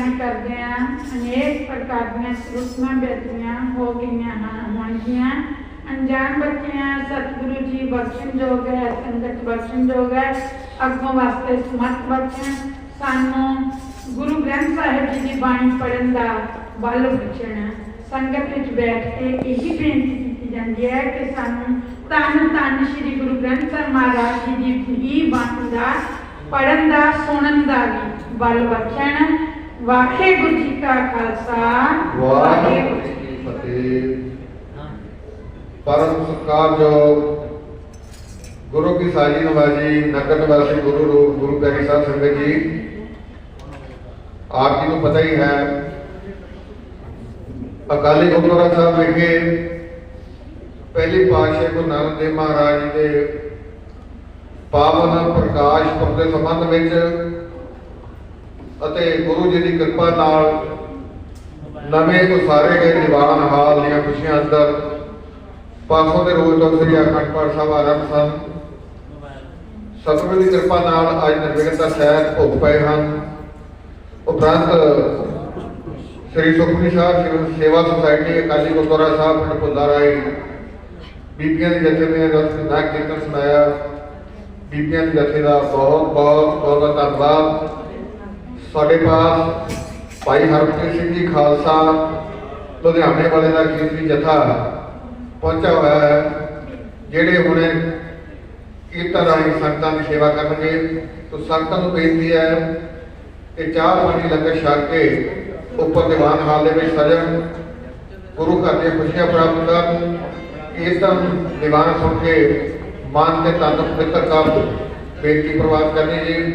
ਗੁਰਬਾਣੀ ਗਾਇਨ ਅਨੇਕ ਪ੍ਰਕਾਰ ਦੀਆਂ ਸੁਰਤਮਾਂ ਬੇਟੀਆਂ ਹੋ ਗਈਆਂ ਹਨ ਹੋਣਗੀਆਂ ਅਣਜਾਣ ਬੱਚਿਆਂ, ਸਤਿਗੁਰੂ ਜੀ ਬਖਸ਼ਣ ਜੋਗ ਹੈ, ਸੰਗਤ ਬਖਸ਼ਣ ਜੋਗ ਹੈ। ਅੱਗੋਂ ਵਾਸਤੇ ਸਮਰਥ ਬਖਸ਼ਣ ਸਾਨੂੰ ਗੁਰੂ ਗ੍ਰੰਥ ਸਾਹਿਬ ਜੀ ਦੀ ਬਾਣੀ ਪੜਨ ਦਾ ਬਲ ਬਖਸ਼ਣ। ਸੰਗਤ ਵਿੱਚ ਬੈਠ ਕੇ ਇਹੀ ਬੇਨਤੀ ਕੀਤੀ ਜਾਂਦੀ ਹੈ ਕਿ ਸਾਨੂੰ ਤਨ ਤਨ ਸ੍ਰੀ ਗੁਰੂ ਗ੍ਰੰਥ ਸਾਹਿਬ ਮਹਾਰਾਜ ਜੀ ਦੀ ਹੀ ਬਾਣੀ ਦਾ ਪੜਨ ਦਾ, ਸੁਣਨ ਦਾ ਵੀ ਬਲ ਬਖਸ਼ਣ। ਵਾਹਿਗੁਰੂ ਜੀ ਕਾ ਖਾਲਸਾ। ਵਾਹਿਗੁਰੂ ਜੀ ਕੀ ਫਤਿਹ। ਪਰਮ ਸਤਿਕਾਰਯੋਗ ਗੁਰੂ ਕੀ ਸਾਜੀ ਨਵਾਜੀ ਨਗਰ ਨਿਵਾਸੀ ਗੁਰੂ ਰੂਪ ਗੁਰੂ ਪਿਆਰੀ ਸਾਹਿਬ ਸੰਗਤ ਜੀ। ਆਪ ਜੀ ਨੂੰ ਪਤਾ ਹੀ ਹੈ ਅਕਾਲੀ ਗੁਰਦੁਆਰਾ ਸਾਹਿਬ ਵਿਖੇ ਪਹਿਲੀ ਪਾਤਸ਼ਾਹ ਗੁਰੂ ਨਾਨਕ ਦੇਵ ਮਹਾਰਾਜ ਜੀ ਦੇ ਪਾਵਨ ਪ੍ਰਕਾਸ਼ ਪੁਰਬ ਦੇ ਸੰਬੰਧ ਵਿੱਚ ਅਤੇ ਗੁਰੂ ਜੀ ਦੀ ਕਿਰਪਾ ਨਾਲ ਨਵੇਂ ਉਸਾਰੇ ਗਏ ਦੀਵਾਨ ਹਾਲ ਦੀਆਂ ਖੁਸ਼ੀਆਂ ਅੰਦਰ ਪਾਸੋਂ ਦੇ ਰੋਜ਼ ਤੋਂ ਸ੍ਰੀ ਅਖੰਡ ਪਾਠ ਸਾਹਿਬ ਆਰੰਭ ਸਨ। ਸਤਿਗੁਰੂ ਦੀ ਕਿਰਪਾ ਨਾਲ ਅੱਜ ਨਿਰਵਿਘਨਤਾ ਸਾਹਿਬ ਭੁੱਖ ਪਏ ਹਨ। ਉਪਰੰਤ ਸ੍ਰੀ ਸੁਖਮਨੀ ਸਾਹਿਬ ਸਿਵ- ਸੇਵਾ ਸੁਸਾਇਟੀ, ਅਕਾਲੀ ਗੁਰਦੁਆਰਾ ਸਾਹਿਬ, ਪਿੰਡ ਭੁੱਲਾ ਰਾਏ ਬੀਬੀਆਂ ਦੇ ਜਥੇ ਨੇ ਰਸ ਨਾਮ ਕੀਰਤਨ ਸੁਣਾਇਆ। ਬੀਬੀਆਂ ਦੇ ਜਥੇ ਦਾ ਬਹੁਤ ਬਹੁਤ ਬਹੁਤ ਧੰਨਵਾਦ। ਸਾਡੇ ਪਾਸ ਭਾਈ ਹਰਪ੍ਰੀਤ ਸਿੰਘ ਜੀ ਖਾਲਸਾ ਲੁਧਿਆਣੇ ਵਾਲੇ ਦਾ ਕੀਰਤਨੀ ਜਥਾ ਪਹੁੰਚਾ ਹੋਇਆ ਹੈ, ਜਿਹੜੇ ਹੁਣੇ ਕੀਰਤਨ ਰਾਹੀਂ ਸੰਗਤਾਂ ਦੀ ਸੇਵਾ ਕਰਨਗੇ। ਤਾਂ ਸੰਗਤਾਂ ਨੂੰ ਬੇਨਤੀ ਹੈ ਕਿ ਚਾਹ ਪਾਣੀ ਲੰਗਰ ਛਕ ਕੇ ਉੱਪਰ ਦੀਵਾਨ ਹਾਲ ਦੇ ਵਿੱਚ ਸਜਣ, ਗੁਰੂ ਘਰ ਦੀਆਂ ਖੁਸ਼ੀਆਂ ਪ੍ਰਾਪਤ ਕਰਨ, ਕੀਰਤਨ ਦੀਵਾਨ ਸੁਣ ਕੇ ਮਨ ਤੇ ਤਨ ਪਵਿੱਤਰ ਕਰ ਬੇਨਤੀ ਪ੍ਰਵਾਨ ਕਰਨੀ ਜੀ।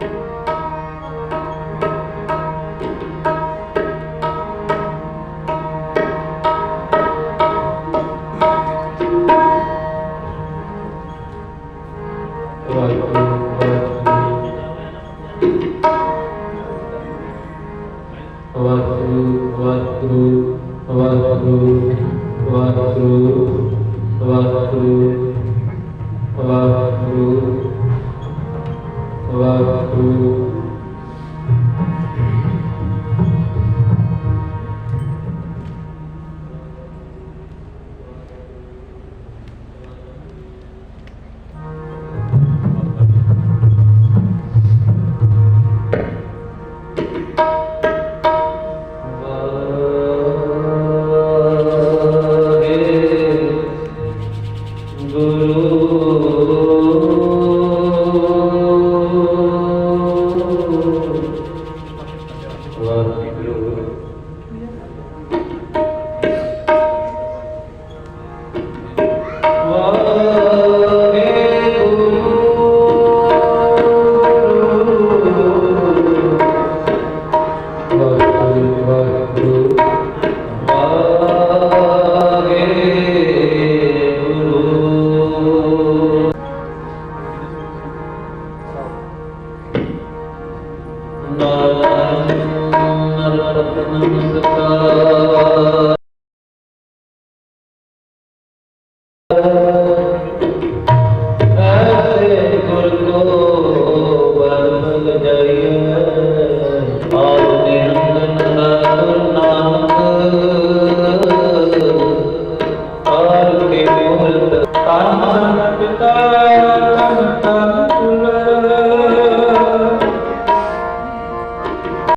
ਵਾਹਿਗੁਰੂ